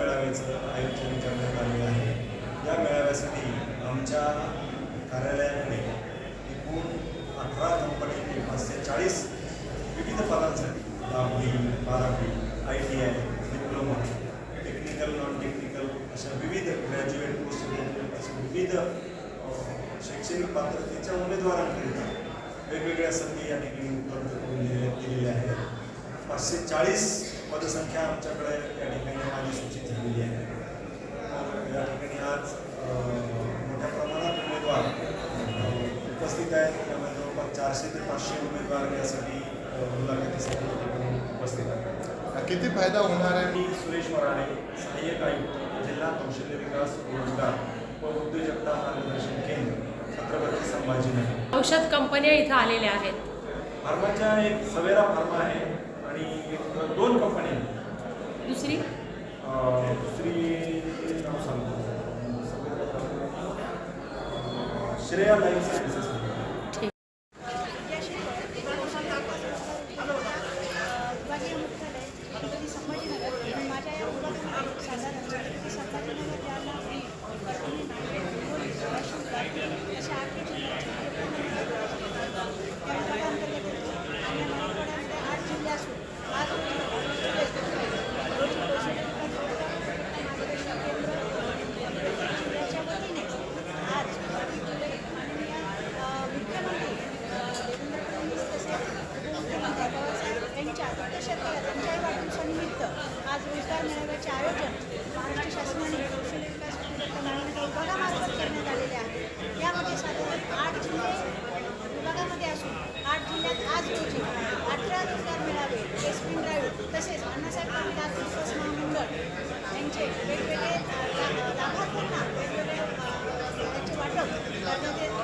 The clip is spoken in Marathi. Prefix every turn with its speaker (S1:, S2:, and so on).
S1: मेळाव्याचं आयोजन करण्यात आले आहे. या मेळाव्यासाठी आमच्या कार्यालयामध्ये एकूण अठरा कंपन्यांनी पाचशे चाळीस विविध पदांसाठी दहावी बारावी I T I diploma technical non technical अशा विविध ग्रॅज्युएट पोस्ट ग्रॅज्युएट अशा विविध शैक्षणिक पात्रतेच्या उमेदवारांकरिता वेगवेगळ्या संधी या ठिकाणी उपलब्ध करून दिलेल्या आहेत. पाचशे चाळीस पदसंख्या आमच्याकडे या ठिकाणी माझी सूचित झालेली आहे. तर या ठिकाणी आज मोठ्या प्रमाणात उमेदवार उपस्थित आहेत. त्यामुळे जवळपास चारशे ते पाचशे उमेदवार यासाठी मुलाखतीसाठी उपस्थित आहेत.
S2: किती फायदा होणार आहे?
S1: मी सुरेश वराडे सहाय्यक आयुक्त जिल्हा कौशल्य विकास रोजगार व उद्योजकता मार्गदर्शन केंद्र छत्रपती संभाजीनगर.
S3: औषध कंपन्या इथं आलेल्या आहेत.
S1: फार्माच्या एक सवेरा फार्मा आहे. आणि एक दोन कंपन्या आहेत.
S3: दुसरी?
S1: दुसरी नाव सांगतो. श्रेया लाईफ सायन्सेस
S3: ठीक
S4: विभागीय मुख्यालय छत्रपती संभाजीनगर आणि माझ्या या विभागामध्ये साधारण छत्रपती संभाजीनगर जालना बीड परभणी नांदेड हिंगोली वाशिम लातूर अशा आठ जिल्ह्याचे या विभागांतर्गत येतो आणि या मराठवाड्यामध्ये आठ जिल्हे असून आज रोजी रोजी कौशल्य विकास रोजगार मार्गदर्शन केंद्र जिल्ह्याच्या वतीने आज बावीस जुलै माननीय अ, मुख्यमंत्री अ, देवेंद्र फडणवीस तसेच उपमुख्यमंत्री पवारसाहेब यांच्या दत्तशतकाला त्यांच्याही वाढदिवसानिमित्त आज रोजगार मेळाव्याचे आयोजन महाराष्ट्र शासनाने कौशल्य विकास विभागामार्फत करण्यात आलेले आहे यामध्ये साधारण आठ जिल्हे विभागामध्ये असून आठ जिल्ह्यात आज रोजी अठरा रोजगार मेळावे एसपी ड्राईव्ह तसेच अण्णासाहेब पाटील आर्थिक विकास महामंडळ यांचे वेगवेगळे लाभार्थ्यांना वेगवेगळे त्यांचे वाटप करण्यात येत